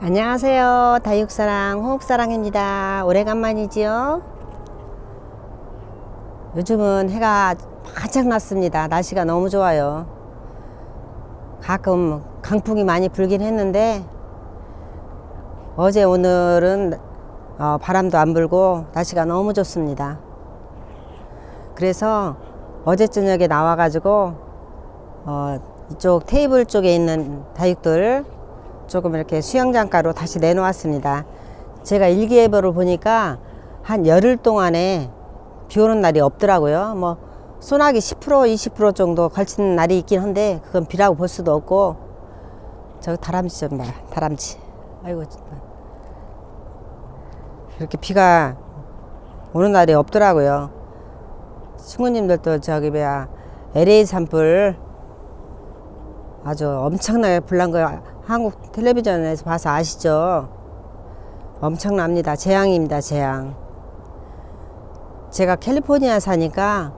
안녕하세요. 다육사랑 호흡사랑입니다. 오래간만이지요? 요즘은 해가 바짝 났습니다. 날씨가 너무 좋아요. 가끔 강풍이 많이 불긴 했는데 어제 오늘은 어, 바람도 안 불고 날씨가 너무 좋습니다. 그래서 어제 저녁에 나와가지고 어, 이쪽 테이블 쪽에 있는 다육들 조금 이렇게 수영장가로 다시 내놓았습니다. 제가 일기예보를 보니까 한 열흘 동안에 비 오는 날이 없더라고요. 뭐 소나기 10% 20% 정도 걸치는 날이 있긴 한데 그건 비라고 볼 수도 없고 저 다람쥐 좀 봐. 다람쥐. 아이고 정말. 이렇게 비가 오는 날이 없더라고요. 친구님들도 저기 뭐야 LA 산불 아주 엄청나게 불난 거 한국 텔레비전에서 봐서 아시죠? 엄청납니다. 재앙입니다. 재앙. 제가 캘리포니아 사니까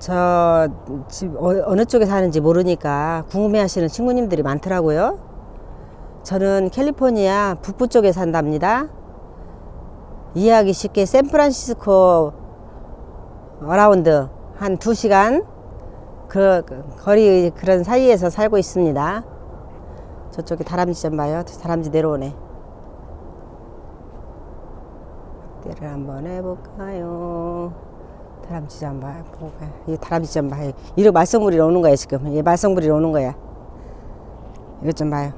저 집 어느 쪽에 사는지 모르니까 궁금해 하시는 친구님들이 많더라고요. 저는 캘리포니아 북부 쪽에 산답니다. 이해하기 쉽게 샌프란시스코 어라운드 한 2시간 그, 그 거리 그런 사이에서 살고 있습니다. 저쪽에 다람쥐 좀 봐요. 다람쥐 내려오네. 확대를 한번 해볼까요? 다람쥐 좀 봐. 볼까요? 이 다람쥐 좀 봐요. 이거 말썽부리 오는 거야 지금. 얘 말썽부리 오는 거야. 이것 좀 봐요.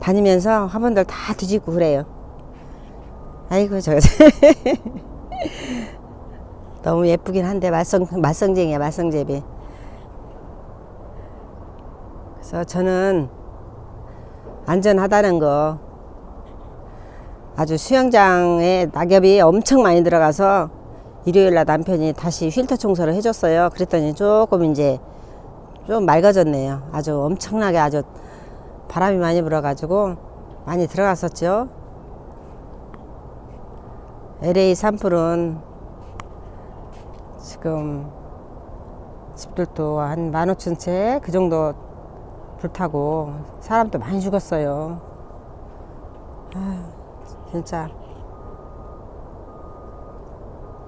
다니면서 화분들 다 뒤집고 그래요. 아이고 저 너무 예쁘긴 한데 말썽 말썽쟁이야 말썽제비. 그래서 저는 안전하다는 거 아주 수영장에 낙엽이 엄청 많이 들어가서 일요일 날 남편이 다시 필터 청소를 해줬어요. 그랬더니 조금 이제 좀 맑아졌네요. 아주 엄청나게 아주 바람이 많이 불어가지고 많이 들어갔었죠. LA 산불은 지금 집들도 한 15,000채 그 정도 불타고 사람도 많이 죽었어요. 아, 진짜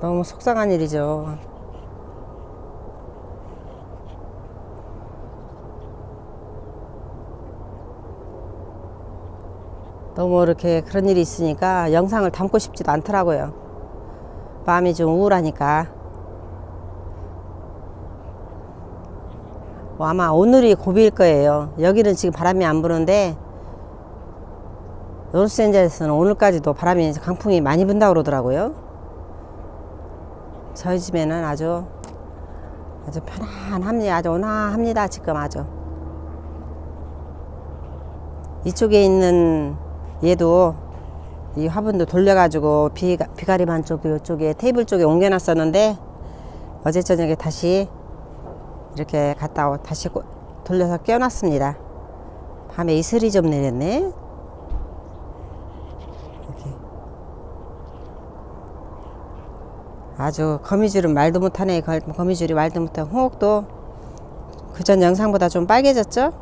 너무 속상한 일이죠. 너무 이렇게 그런 일이 있으니까 영상을 담고 싶지도 않더라고요. 마음이 좀 우울하니까. 뭐 아마 오늘이 고비일 거예요. 여기는 지금 바람이 안 부는데 로스앤젤레스는 오늘까지도 바람이 강풍이 많이 분다고 그러더라고요. 저희 집에는 아주 아주 편안합니다. 아주 온화합니다. 지금 아주 이쪽에 있는 얘도 이 화분도 돌려가지고 비, 비가리만 쪽도 이쪽에 테이블 쪽에 옮겨놨었는데 어제 저녁에 다시 이렇게 갔다 오 다시 꼬- 돌려서 끼워놨습니다. 밤에 이슬이 좀 내렸네. 이렇게 아주 거미줄은 말도 못하네. 거- 거미줄이 말도 못하고 홍옥도 그 전 영상보다 좀 빨개졌죠?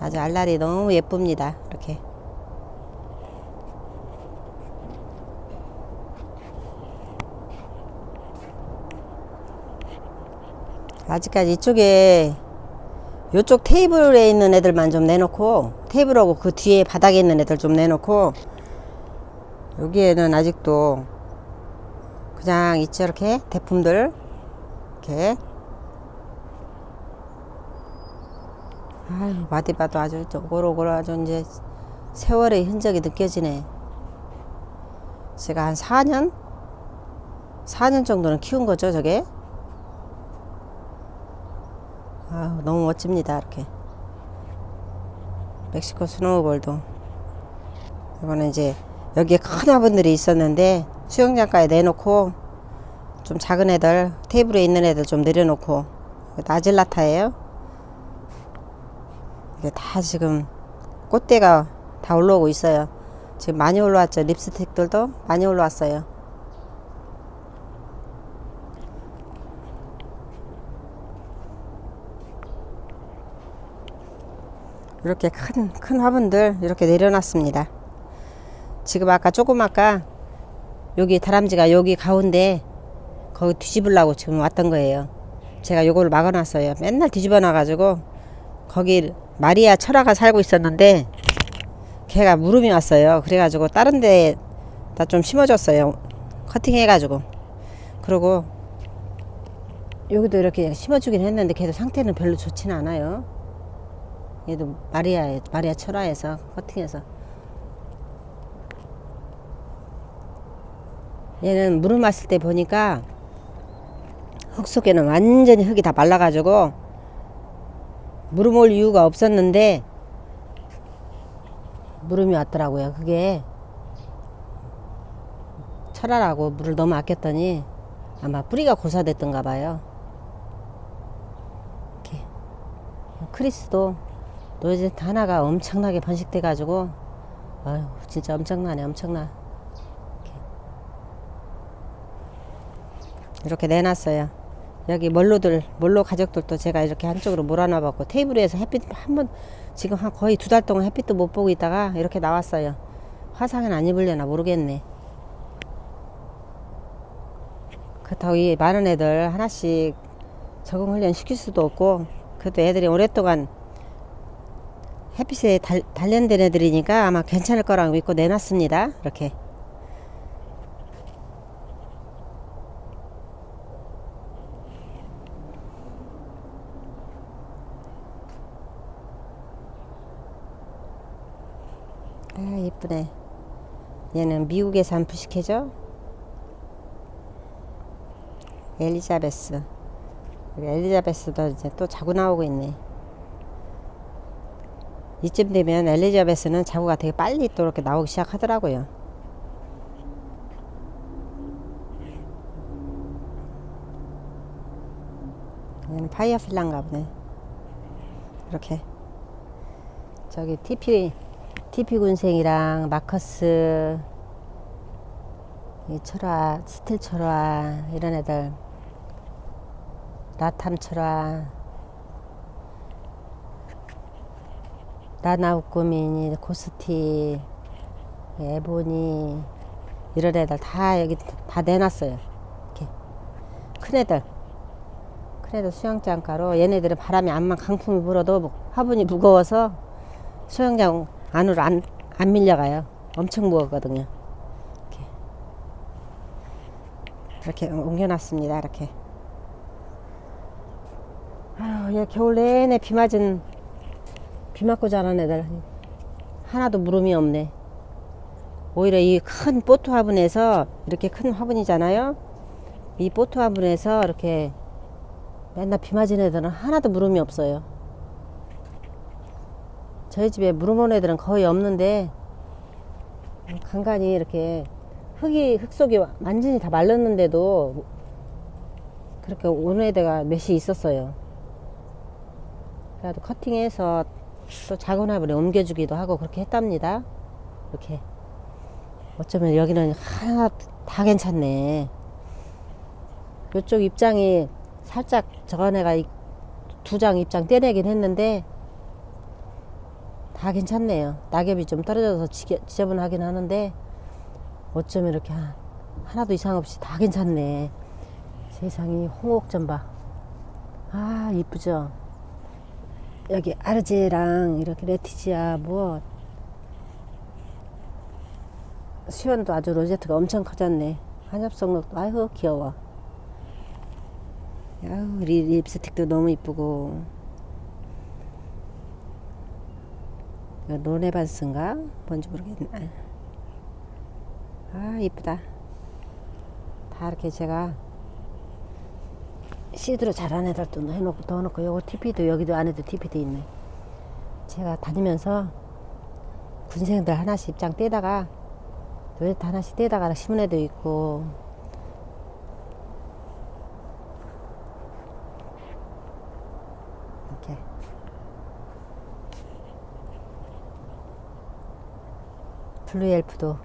아주 알날이 너무 예쁩니다. 이렇게. 아직까지 이쪽에 요쪽 테이블에 있는 애들만 좀 내놓고 테이블하고 그 뒤에 바닥에 있는 애들 좀 내놓고 여기에는 아직도 그냥 있죠 이렇게 대품들 이렇게. 아유 마디 봐도 아주 오글오글 아주 이제 세월의 흔적이 느껴지네. 제가 한 4년? 4년 정도는 키운 거죠 저게 아 너무 멋집니다 이렇게. 멕시코 스노우볼도. 이거는 이제 여기에 큰 화분들이 있었는데 수영장가에 내놓고 좀 작은 애들 테이블에 있는 애들 좀 내려놓고. 나질라타예요. 이게 다 지금 꽃대가 다 올라오고 있어요. 지금 많이 올라왔죠? 립스틱들도 많이 올라왔어요 이렇게 큰, 큰 화분들 이렇게 내려놨습니다. 지금 아까 조금 아까 여기 다람쥐가 여기 가운데 거기 뒤집으려고 지금 왔던 거예요. 제가 요걸 막아놨어요. 맨날 뒤집어 놔가지고 거기 마리아 철화가 살고 있었는데 걔가 물음이 왔어요. 그래가지고 다른 데다 좀 심어줬어요. 커팅해가지고 그리고 여기도 이렇게 심어주긴 했는데 걔도 상태는 별로 좋지는 않아요. 얘도 마리아 마리아 철화에서 커팅해서 얘는 물을 마실 때 보니까 흙 속에는 완전히 흙이 다 말라가지고 물을 올 이유가 없었는데 물음이 왔더라고요. 그게 철화라고 물을 너무 아꼈더니 아마 뿌리가 고사됐던가 봐요. 이렇게 크리스도 노이즈트 하나가 엄청나게 번식돼 가지고 아유 진짜 엄청나네 엄청나 이렇게, 이렇게 내놨어요. 여기 멀로들 멀로 가족들도 제가 이렇게 한쪽으로 몰아놔 봤고 테이블 에서 햇빛 한 번 지금 한 거의 두 달 동안 햇빛도 못 보고 있다가 이렇게 나왔어요. 화상은 안 입으려나 모르겠네. 그렇다고 이 많은 애들 하나씩 적응 훈련 시킬 수도 없고 그래도 애들이 오랫동안 햇빛에 달, 단련된 애들이니까 아마 괜찮을 거라고 믿고 내놨습니다. 이렇게. 아 예쁘네. 얘는 미국에서 한 푸시케죠? 엘리자베스. 엘리자베스도 이제 또 자고 나오고 있네. 이쯤 되면 엘리자베스는 자구가 되게 빨리 또 이렇게 나오기 시작하더라고요. 얘는 파이어필라인가 보네. 이렇게. 저기 TP, TP 군생이랑 마커스, 이 철화, 스틸 철화, 이런 애들. 라탐 철화, 나나우꾸미니, 고스티, 에보니 이런 애들 다 여기 다 내놨어요. 이렇게 큰 애들, 큰 애들 수영장가로 얘네들은 바람이 안만 강풍이 불어도 화분이 무거워서 수영장 안으로 안, 안 밀려가요. 엄청 무겁거든요. 이렇게 이렇게 옮겨놨습니다. 이렇게. 아유, 얘 겨울 내내 비 맞은 비 맞고 자란 애들 하나도 물음이 없네. 오히려 이 큰 보트 화분에서 이렇게 큰 화분이잖아요. 이 보트 화분에서 이렇게 맨날 비 맞은 애들은 하나도 물음이 없어요. 저희 집에 물음 온 애들은 거의 없는데 간간히 이렇게 흙이 흙 속이 완전히 다 말랐는데도 그렇게 오는 애들가 몇이 있었어요. 그래도 커팅해서 또 작은 화분에 옮겨주기도 하고 그렇게 했답니다. 이렇게 어쩌면 여기는 하나 다 괜찮네. 이쪽 입장이 살짝 저건 애가 두 장 입장 떼내긴 했는데 다 괜찮네요. 낙엽이 좀 떨어져서 지저분하긴 하는데 어쩌면 이렇게 하- 하나도 이상 없이 다 괜찮네. 세상이 홍옥 좀 봐. 아 이쁘죠. 여기 아르제랑 이렇게 레티지아 뭐 수연도 아주 로제트가 엄청 커졌네. 한엽성록도 아유 귀여워. 아유 리, 립스틱도 너무 이쁘고. 이거 노네반스인가? 뭔지 모르겠네. 아 이쁘다. 다 이렇게 제가 시드로 자란 애들도 해놓고 넣어놓고 요거 TP도 여기도 안에도 TP도 있네. 제가 다니면서 군생들 하나씩 입장 떼다가 노예트 하나씩 떼다가 심은 애도 있고 이렇게 블루엘프도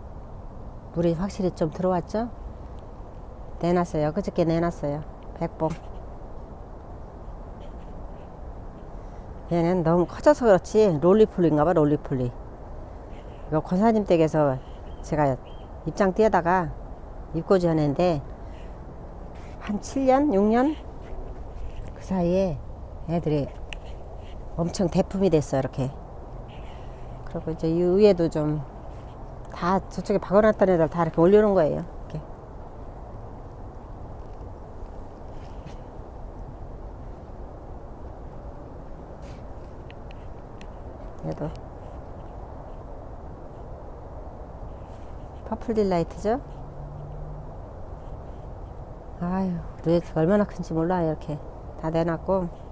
물이 확실히 좀 들어왔죠? 내놨어요. 그저께 내놨어요. 백봉. 얘는 너무 커져서 그렇지. 롤리폴리인가 봐 롤리폴리. 이거 권사님 댁에서 제가 입장 뛰어다가 입고지 하는데 한 7년 6년? 그 사이에 애들이 엄청 대품이 됐어요 이렇게. 그리고 이제 이 위에도 좀 다 저쪽에 박아놨던 애들 다 이렇게 올려놓은 거예요 이렇게 얘도. 퍼플 딜라이트죠? 아유 루에트가 얼마나 큰지 몰라요 이렇게. 다 내놨고